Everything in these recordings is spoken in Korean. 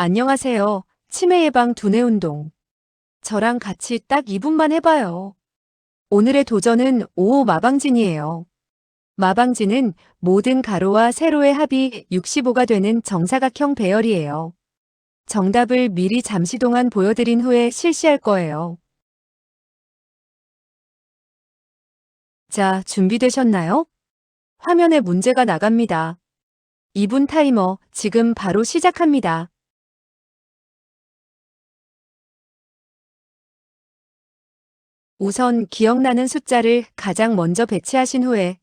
안녕하세요. 치매 예방 두뇌 운동. 저랑 같이 딱 2분만 해봐요. 오늘의 도전은 5호 마방진이에요. 마방진은 모든 가로와 세로의 합이 65가 되는 정사각형 배열이에요. 정답을 미리 잠시 동안 보여드린 후에 실시할 거예요. 자, 준비되셨나요? 화면에 문제가 나갑니다. 2분 타이머 지금 바로 시작합니다. 우선 기억나는 숫자를 가장 먼저 배치하신 후에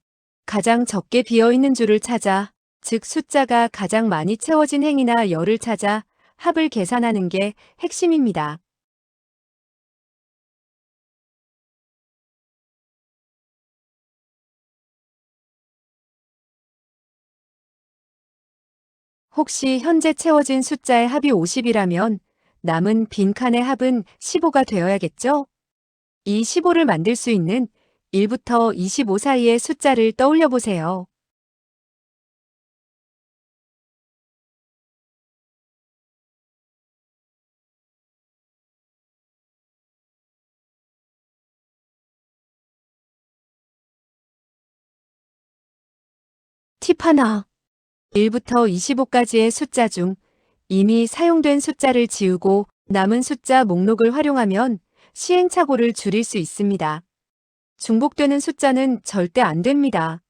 가장 적게 비어 있는 줄을 찾아, 즉 숫자가 가장 많이 채워진 행이나 열을 찾아 합을 계산하는 게 핵심입니다. 혹시 현재 채워진 숫자의 합이 50이라면 남은 빈칸의 합은 15가 되어야겠죠? 이 15를 만들 수 있는 1부터 25 사이의 숫자를 떠올려 보세요. 팁 하나. 1부터 25까지의 숫자 중 이미 사용된 숫자를 지우고 남은 숫자 목록을 활용하면 시행착오를 줄일 수 있습니다. 중복되는 숫자는 절대 안 됩니다.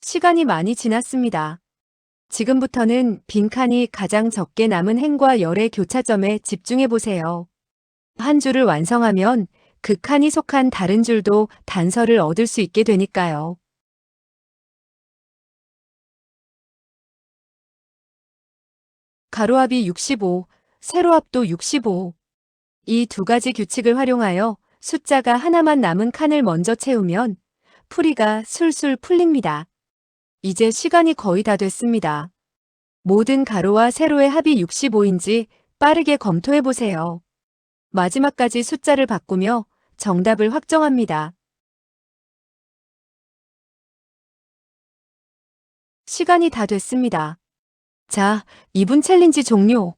시간이 많이 지났습니다. 지금부터는 빈칸이 가장 적게 남은 행과 열의 교차점에 집중해 보세요. 한 줄을 완성하면 그 칸이 속한 다른 줄도 단서를 얻을 수 있게 되니까요. 가로합이 65, 세로합도 65. 이 두 가지 규칙을 활용하여 숫자가 하나만 남은 칸을 먼저 채우면 풀이가 술술 풀립니다. 이제 시간이 거의 다 됐습니다. 모든 가로와 세로의 합이 65인지 빠르게 검토해 보세요. 마지막까지 숫자를 바꾸며 정답을 확정합니다. 시간이 다 됐습니다. 자, 2분 챌린지 종료.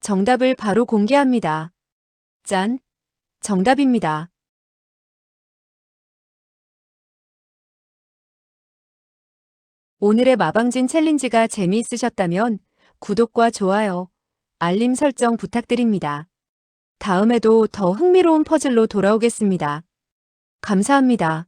정답을 바로 공개합니다. 짠! 정답입니다. 오늘의 마방진 챌린지가 재미있으셨다면 구독과 좋아요, 알림 설정 부탁드립니다. 다음에도 더 흥미로운 퍼즐로 돌아오겠습니다. 감사합니다.